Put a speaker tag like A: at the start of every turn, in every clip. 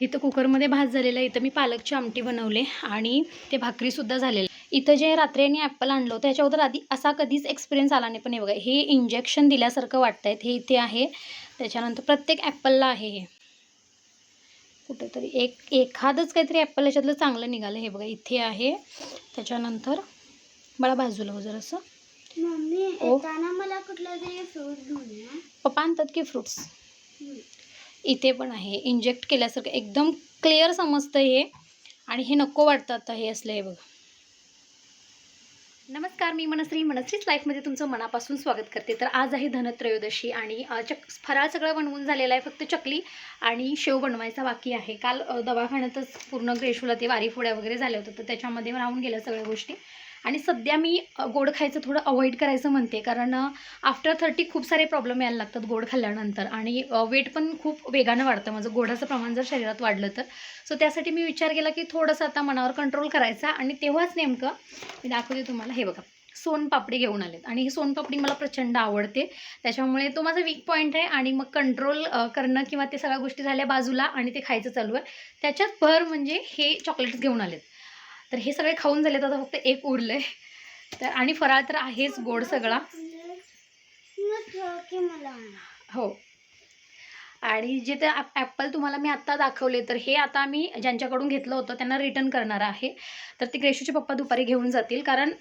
A: इथं कुकरमध्ये भात झालेला आहे. इथं मी पालकची आमटी बनवले आणि ते भाकरीसुद्धा झालेलं इथं जे रात्री आणि ॲपल आणलं होतं ह्याच्या अगोदर आधी असा कधीच एक्सपिरियन्स आला नाही. पण हे बघा हे इंजेक्शन दिल्यासारखं वाटतं हे इथे आहे. त्याच्यानंतर प्रत्येक ॲपलला आहे हे. कुठेतरी एक एखादंच काहीतरी ॲपल याच्यातलं चांगलं निघालं. हे बघा इथे आहे. त्याच्यानंतर मला बाजूला हो जरासं.
B: मला कुठला तरी फ्रूट
A: पप्पा आणतात की फ्रुट्स. इथे पण आहे. इंजेक्ट केल्यासारखं एकदम क्लिअर समजतं हे. आणि हे नको वाटतं आता हे असलं हे बघा. नमस्कार मी मनश्री. मनश्रीच लाईफमध्ये तुमचं मनापासून स्वागत करते. तर आज आहे धनत्रयोदशी आणि चक फराळ सगळं बनवून झालेलं आहे फक्त चकली आणि शेव बनवायचा बाकी आहे. काल दवाखान्यातच पूर्ण ग्रेशूला ते वारी फोड्या वगैरे झाल्या होत्या. तर त्याच्यामध्ये राहून गेल्या सगळ्या गोष्टी. आणि सध्या मी गोड खायचं थोडं अवॉइड करायचं म्हणते. कारण आफ्टर थर्टी खूप सारे प्रॉब्लेम यायला लागतात गोड खाल्ल्यानंतर. आणि वेट पण खूप वेगानं वाढतं. माझं गोडाचं प्रमाण जर शरीरात वाढलं तर. सो त्यासाठी मी विचार केला की थोडंसं आता मनावर कंट्रोल करायचा. आणि तेव्हाच नेमकं मी दाखवते तुम्हाला. हे बघा. सोनपापडी घेऊन आलेत. आणि ही सोनपापडी मला प्रचंड आवडते. त्याच्यामुळे तो माझा वीक पॉईंट आहे. आणि मग कंट्रोल करणं किंवा ते सगळ्या गोष्टी झाल्या बाजूला आणि ते खायचं चालू आहे. त्याच्यात भर म्हणजे हे चॉकलेट्स घेऊन आलेत. तर हे सगळे खाऊन झाले आता फक्त एक उरलं आहे तर आणि फराळ तर आहेच गोड सगळा. हो. आणि जे ते ॲपल तुम्हाला मी आत्ता दाखवले तर हे आता मी ज्यांच्याकडून घेतलं होतं त्यांना रिटर्न करणार आहे. तर ते ग्रेशूचे पप्पा दुपारी घेऊन जातील कारण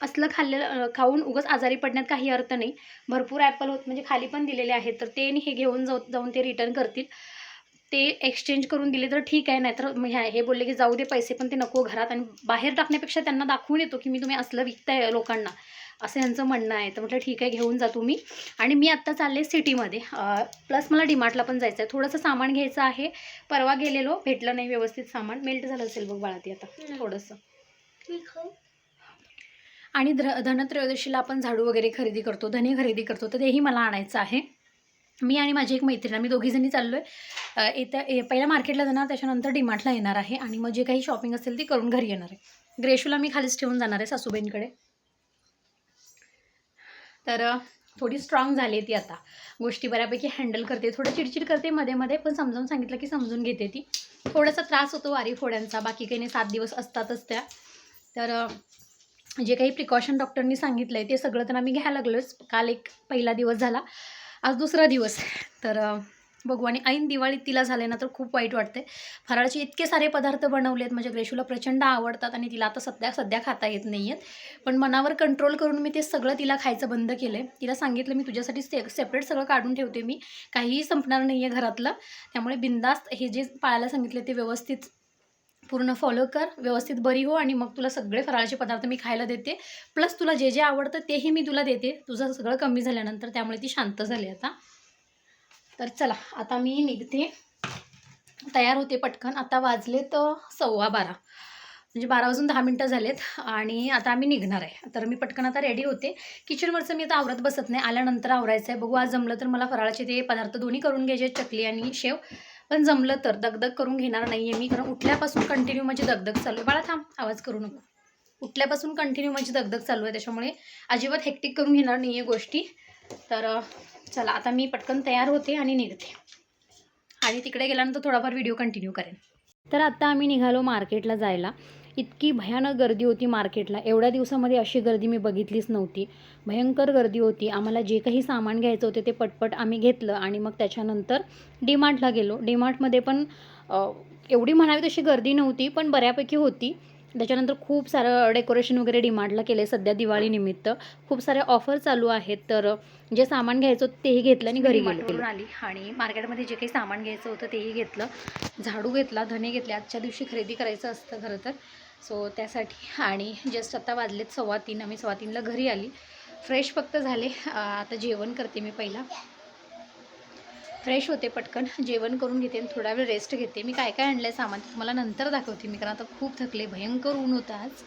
A: असलं खाल्लेलं खाऊन उगाच आजारी पडण्यात काही अर्थ नाही. भरपूर ॲपल होत म्हणजे खाली पण दिलेले आहेत तर ते हे घेऊन जाऊ जाऊन ते रिटर्न करतील. ते एक्सचेंज करून दिले तर ठीक आहे नाहीतर ह्या- हे बोलले की जाऊ दे पैसे पण ते नको घरात आणि बाहेर टाकण्यापेक्षा त्यांना दाखवून येतो की मी तुम्ही असलं विकताय लोकांना. असं यांचं म्हणणं आहे. तर म्हटलं ठीक आहे घेऊन जा तुम्ही. आणि मी आत्ता चालले सिटीमध्ये. प्लस मला डीमार्टला पण जायचं आहे थोडंसं सामान घ्यायचं आहे. परवा गेलेलो. भेटलं नाही व्यवस्थित सामान. मेल्ट झालं असेल बघ बाळा ते आता. थोडंसं. आणि ध्र धनत्रयोदशीला आपण झाडू वगैरे खरेदी करतो धने खरेदी करतो. तर तेही मला आणायचं आहे. मी आणि माझी एक मैत्रीण आम्ही दोघीजणी चाललो आहे येत्या ए- पहिल्या मार्केटला जाणार त्याच्यानंतर डीमार्टला येणार आहे आणि मग जे काही शॉपिंग असेल ती करून घरी येणार आहे. ग्रेशूला मी खालीच ठेवून जाणार आहे सासूबाईंकडे. तर थोडी स्ट्रॉंग झाली आहे ती आता. गोष्टी बऱ्यापैकी हँडल करते. थोडं चिडचिड करते मध्ये मध्ये पण समजावून सांगितलं की समजून घेते ती. थोडासा त्रास होतो वारी फोड्यांचा बाकी काही नाही सात दिवस असतातच त्या. तर जे काही प्रिकॉशन डॉक्टरनी सांगितलं आहे ते सगळं तर आम्ही घ्यायला लागलोच. काल एक पहिला दिवस झाला. आज दुसरा दिवस. तर बघू आणि ऐन दिवाळीत तिला झाले ना तर खूप वाईट वाटते. फराळाचे इतके सारे पदार्थ बनवले आहेत म्हणजे ग्रेशूला प्रचंड आवडतात आणि तिला आता सध्या सध्या खाता येत नाही आहेत पण मनावर कंट्रोल करून मी ते सगळं तिला खायचं बंद केलं आहे तिला सांगितलं मी तुझ्यासाठी से सेपरेट सगळं काढून ठेवते मी. काहीही संपणार नाही आहे घरातलं. त्यामुळे बिंदास्त हे जे पाळायला सांगितले ते व्यवस्थित पूर्ण फॉलो कर व्यवस्थित बरी हो आणि मग तुला सगळे फराळाचे पदार्थ मी खायला देते. प्लस तुला जे जे आवडतं तेही मी तुला देते. तुझं सगळं कमी झाल्यानंतर त्यामुळे ती शांत झाली आता. तर चला आता मी निघते. तयार होते पटकन. आता वाजले तर सव्वा बारा. म्हणजे बारा वाजून दहा मिनटं झालेत आणि आता आम्ही निघणार आहे. तर मी पटकन आता रेडी होते. किचनवरचं मी आता आवरत बसत नाही. आल्यानंतर आवरायचं आहे. बघू आज जमलं तर मला फराळाचे ते पदार्थ दोन्ही करून घ्यायचे आहेत, चकली आणि शेव. पण जमलं तर. दगदग करून घेणार नाही आहे मी. कारण उठल्यापासून कंटिन्यू माझी दगदग चालू आहे. बाळा थांब आवाज करू नको. उठल्यापासून कंटिन्यू माझी दगदग चालू आहे. त्याच्यामुळे अजिबात हेक्टिक करून घेणार नाही आहे गोष्टी. तर चला आता मी पटकन तयार होते आणि निघते. आणि तिकडे गेल्यानंतर थोडाफार व्हिडिओ कंटिन्यू करेन. तर आता आम्ही निघालो मार्केटला जायला. इतकी भयानक गर्दी होती मार्केटला. एवढ्या दिवसामध्ये अशी गर्दी मी बघितलीच नव्हती. भयंकर गर्दी होती. आम्हाला जे काही सामान घ्यायचं होते ते पटपट आम्ही घेतलं आणि मग त्याच्यानंतर डीमार्टला गेलो. डीमार्टमध्ये पण एवढी म्हणावी तशी गर्दी नव्हती पण बऱ्यापैकी होती. त्याच्यानंतर खूप सारं डेकोरेशन वगैरे डिमांडला केले सध्या दिवाळीनिमित्त खूप साऱ्या ऑफर चालू आहेत तर जे सामान घ्यायचं होतं तेही घेतलं आणि घरी गेलो. आली आणि मार्केटमध्ये जे काही सामान घ्यायचं होतं तेही घेतलं. झाडू घेतला धने घेतले. आजच्या दिवशी खरेदी करायचं असतं खरं तर. सो त्यासाठी. आणि जस्ट आता वाजलेत सव्वा तीन आम्ही सव्वा तीनला घरी आली. फ्रेश फक्त झाले. आता जेवण करते मी पहिला. फ्रेश होते पटकन. जेवण करून घेते आणि थोडा वेळ रेस्ट घेते. मी काय काय आणलं आहे सामान तुम्हाला नंतर दाखवते मी कारण आता खूप थकले. भयंकर ऊन होतं आज.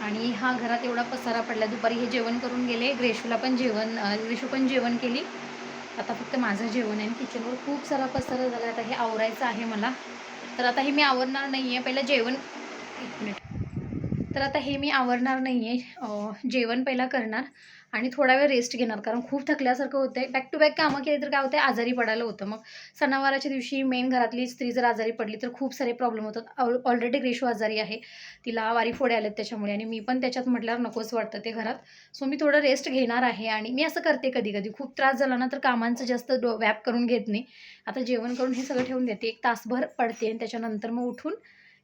A: आणि हा घरात एवढा पसारा पडला. दुपारी हे जेवण करून गेले. ग्रेशूला पण जेवण ग्रेशू पण जेवण केली. आता फक्त माझं जेवण आहे. किचनवर खूप सारा पसारा झाला. आता हे आवरायचं आहे मला. तर आता हे मी आवरणार नाही आहे पहिलं जेवण एक मिनिट तर आता हे मी आवरणार नाही आहे जेवण पहिला करणार आणि थोडा वेळ रेस्ट घेणार कारण खूप थकल्यासारखं होतं आहे बॅक टू बॅक कामं केली तर काय होतं आहे आजारी पडायला होतं. मग सणावाराच्या दिवशी मेन घरातली स्त्री जर आजारी पडली तर खूप सारे प्रॉब्लेम होतात. ऑलरेडी ग्रेशू आजारी आहे. तिला वारी फोडे आलेत त्याच्यामुळे आणि मी पण त्याच्यात म्हटल्यावर नकोच वाटतं ते घरात. सो मी थोडं रेस्ट घेणार आहे आणि मी असं करते कधी कधी खूप त्रास झाला ना तर कामांचं जास्त डो व्याप करून घेत नाही. आता जेवण करून हे सगळं ठेवून देते. एक तासभर पडते आणि त्याच्यानंतर मग उठून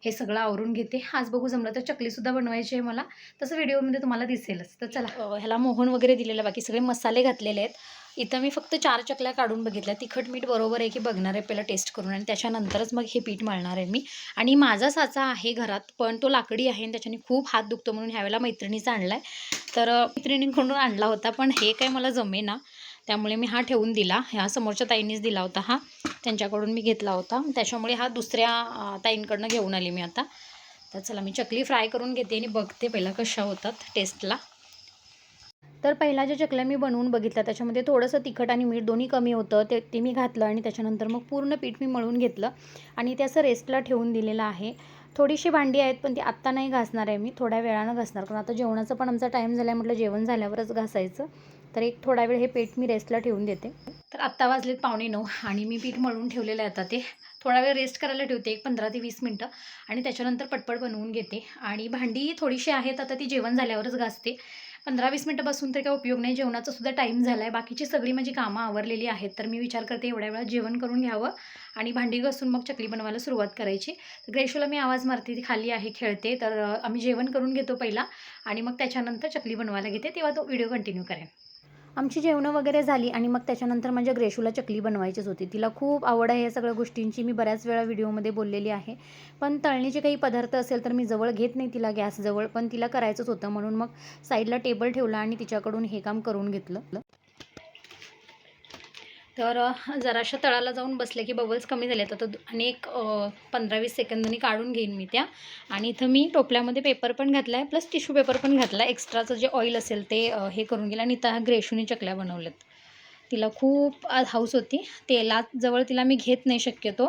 A: हे सगळं आवरून घेते. आज बघू जमलं तर चकलीसुद्धा बनवायची आहे मला. तसं व्हिडिओमध्ये तुम्हाला दिसेलच. तर चला. ह्याला मोहन वगैरे दिलेलं बाकी सगळे मसाले घातलेले आहेत. इथं मी फक्त चार चकल्या काढून बघितल्या. तिखट मीठ बरोबर आहे की बघणार आहे पहिला टेस्ट करून. आणि त्याच्यानंतरच मग हे पीठ मळणार आहे मी. आणि माझा साचा आहे घरात पण तो लाकडी आहे आणि त्याच्याने खूप हात दुखतो म्हणून ह्यावेळेला मैत्रिणीचा आणला आहे तर मैत्रिणींकडून आणला होता पण हे काय मला जमेना. त्यामुळे मी हा ठेवून दिला. ह्या समोरच्या ताईंनीच दिला होता हा. त्यांच्याकडून मी घेतला होता. त्याच्यामुळे हा दुसऱ्या ताईंकडनं घेऊन आली मी आता. तर चला मी चकली फ्राय करून घेते आणि बघते पहिला कशा होतात टेस्टला. तर पहिला ज्या चकल्या मी बनवून बघितल्या त्याच्यामध्ये थोडंसं तिखट आणि मीठ दोन्ही कमी होतं. ते ते मी घातलं आणि त्याच्यानंतर मग पूर्ण पीठ मी मळून घेतलं. आणि ते असं रेस्टला ठेवून दिलेलं आहे. थोडीशी भांडी आहेत पण ती आत्ता नाही घासणार आहे मी. थोड्या वेळानं घासणार कारण आता जेवणाचा पण आमचा टाईम झाला आहे म्हटलं जेवण झाल्यावरच घासायचं. तर एक थोडा वेळ हे पीठ मी रेस्टला ठेवून देते. तर आत्ता वाजलेत पावणे नऊ आणि मी पीठ मळून ठेवलेलं आहे आता ते. थोडा वेळ रेस्ट करायला ठेवते एक पंधरा ते वीस मिनटं. आणि त्याच्यानंतर पटपट बनवून घेते. आणि भांडी थोडीशी आहेत आता ती जेवण झाल्यावरच घासते. पंधरा वीस मिनटं बसून तर काय उपयोग नाही जेवणाचा सुद्धा टाईम झाला आहे बाकीची सगळी माझी कामं आवरलेली आहेत तर मी विचार करते एवढ्या वेळा जेवण करून घ्यावं. आणि भांडी घासून मग चकली बनवायला सुरुवात करायची. तर ग्रेशोला मी आवाज मारते ती खाली आहे खेळते. तर आम्ही जेवण करून घेतो पहिला. आणि मग त्याच्यानंतर चकली बनवायला घेते तेव्हा तो व्हिडिओ कंटिन्यू करेन. आमची जेवणं वगैरे झाली आणि मग त्याच्यानंतर माझ्या ग्रेशूला चकली बनवायचीच होती. तिला खूप आवड आहे या सगळ्या गोष्टींची. मी बऱ्याच वेळा व्हिडिओमध्ये बोललेली आहे. पण तळणीचे काही पदार्थ असेल तर मी जवळ घेत नाही तिला गॅसजवळ पण तिला करायचंच होतं म्हणून मग साईडला टेबल ठेवला आणि तिच्याकडून हे काम करून घेतलं. तर जराशा तळाला जाऊन बसले की बबल्स कमी झाले तर आणि एक पंधरा वीस सेकंदांनी काढून घेईन मी त्या. आणि इथं मी टोपल्यामध्ये पेपर पण घातला आहे प्लस टिश्यू पेपर पण घातला आहे एक्स्ट्राचं जे ऑइल असेल ते हे करून गेलं आणि इथं ग्रेशूने चकल्या बनवल्यात. तिला खूप आज हाऊस होती. तेलात जवळ तिला मी घेत नाही शक्यतो.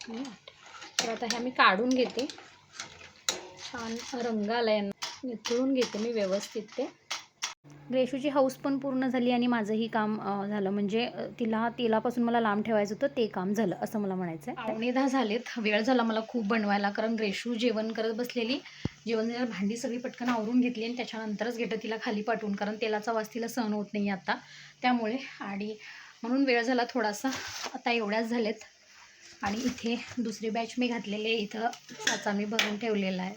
A: तर आता ह्या मी काढून घेते. छान रंग आला यांना. निथळून घेते मी व्यवस्थित ते. ग्रेशूची हाऊस पण पूर्ण झाली आणि माझंही काम झालं. म्हणजे तिला तेलापासून मला लांब ठेवायचं होतं ते काम झालं असं मला म्हणायचं आहे पावणे दहा झालेत. वेळ झाला मला खूप बनवायला कारण ग्रेशू जेवण करत बसलेली. जेवण झाल्यावर भांडी सगळी पटकन आवरून घेतली आणि त्याच्यानंतरच घेतं तिला खाली पाठवून कारण तेलाचा वास तिला सहन होत नाही आता. त्यामुळे आणि म्हणून वेळ झाला थोडासा. आता एवढ्याच झालेत. आणि इथे दुसरी बॅच मी घातलेली आहे. इथं त्याचा मी भरून ठेवलेला आहे.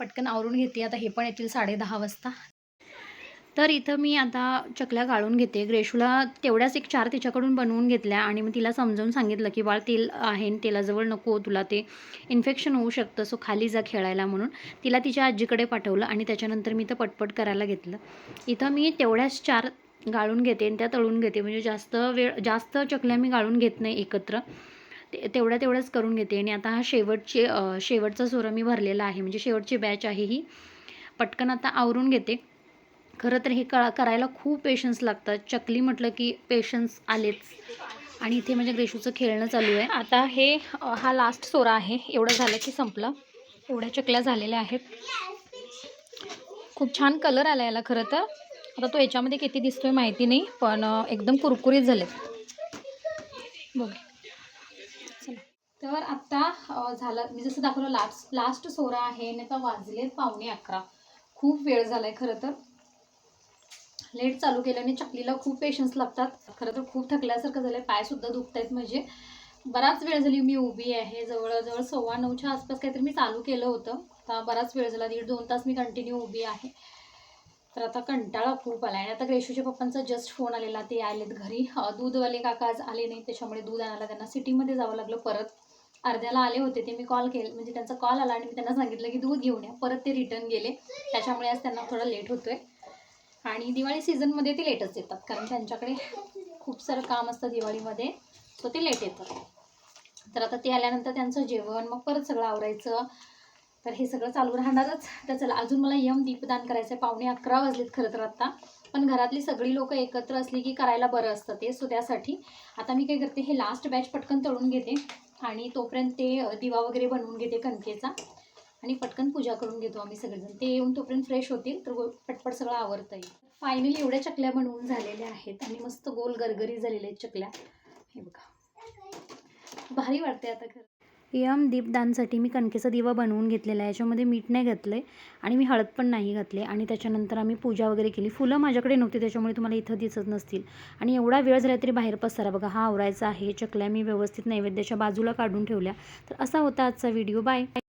A: पटकन आवरून घेते. आता हे पण येतील साडे दहा वाजता. तर इथं मी आता चकल्या गाळून घेते. ग्रेशूला तेवढ्याच एक चार तिच्याकडून बनवून घेतल्या आणि मग तिला समजावून सांगितलं की बाळ तेल आहे तेलाजवळ नको तुला ते इन्फेक्शन होऊ शकतं सो खाली जा खेळायला म्हणून. तिला तिच्या आजीकडे पाठवलं आणि त्याच्यानंतर मी तर पटपट करायला घेतलं. इथं मी तेवढ्याच चार गाळून घेते आणि त्या तळून घेते. म्हणजे जास्त वेळ जास्त चकल्या मी गाळून घेत नाही एकत्र. ते तेवढ्या तेवढ्याच करून घेते. आणि आता हा शेवटचे शेवटचा सोरा मी भरलेला आहे. म्हणजे शेवटची बॅच आहे ही. पटकन आता आवरून घेते. खरं तर हे कळा करायला खूप पेशन्स लागतात. चकली म्हटलं की पेशन्स आलेच. आणि इथे म्हणजे ग्रेशूचं खेळणं चालू आहे. आता हे हा लास्ट सोरा आहे. एवढं झालं की संपलं. एवढ्या चकल्या झालेल्या आहेत. खूप छान कलर आला याला खरं तर. आता तो याच्यामध्ये किती दिसतोय माहिती नाही पण एकदम कुरकुरीत झालेत. बघ. तर आत्ता झाला झालं मी जसं दाखवलं लास्ट लास्ट सोरा आहे आणि आता वाजलेत पावणे अकरा. खूप वेळ झाला आहे खरं तर. लेट चालू केल्याने चकलीला खूप पेशन्स लागतात. खरं तर खूप थकल्यासारखं झालं आहे पायसुद्धा दुखत आहेत म्हणजे बराच वेळ झाली मी उभी आहे. जवळजवळ सव्वा नऊच्या आसपास काहीतरी मी चालू केलं होतं. आता बराच वेळ झाला. दीड दोन तास मी कंटिन्यू उभी आहे. तर आता कंटाळा खूप आला आणि आता ग्रेशूच्या पप्पांचा जस्ट फोन आलेला. ते आलेत घरी. दूधवाले काका आज आले नाही त्याच्यामुळे दूध आणायला त्यांना सिटीमध्ये जावं लागलं परत. अर्ध्याला आले होते ते मी कॉल केले म्हणजे त्यांचा कॉल आला आणि मी त्यांना सांगितलं की दूध घेऊन या. परत ते रिटर्न गेले. त्याच्यामुळे आज त्यांना थोडा लेट होतोय. आणि दिवाळी सीझनमध्ये ते लेटच येतात. कारण त्यांच्याकडे खूप सारं काम असतं दिवाळीमध्ये. सो ते लेट येतात. तर आता ते आल्यानंतर त्यांचं जेवण मग परत सगळं आवरायचं. तर हे सगळं चालू राहणारच. तर चला अजून मला यम दीपदान करायचं आहे पावणे अकरा वाजलेत खरं तर आत्ता पण घरातली सगळी लोकं एकत्र असली की करायला बरं असतं ते. सो त्यासाठी आता मी काय करते हे लास्ट बॅच पटकन तळून घेते. आणि तोपर्यंत ते दिवा वगैरे बनवून घेते कणकेचा. आणि पटकन पूजा करून घेतो आम्ही सगळेजण. ते येऊन तोपर्यंत फ्रेश होतील तर पटपट सगळं आवरता येईल फायनली एवढ्या चकल्या बनवून झालेल्या आहेत आणि मस्त गोल गरगरी झालेल्या आहेत चकल्या. हे बघा. भारी वाटते आता खरं. यम दीपदानसाठी मी कणकेचा दिवा बनवून घेतलेला आहे. याच्यामध्ये मीठ नाही घातलं आहे आणि मी हळद पण नाही घातले. आणि त्याच्यानंतर आम्ही पूजा वगैरे केली. फुलं माझ्याकडे नव्हती त्याच्यामुळे तुम्हाला इथं दिसत नसतील. आणि एवढा वेळ झाला तरी बाहेर पसारा. बघा हा आवरायचा आहे. चकल्या मी व्यवस्थित नैवेद्याच्या बाजूला काढून ठेवल्या. तर असा होता आजचा व्हिडिओ. बाय.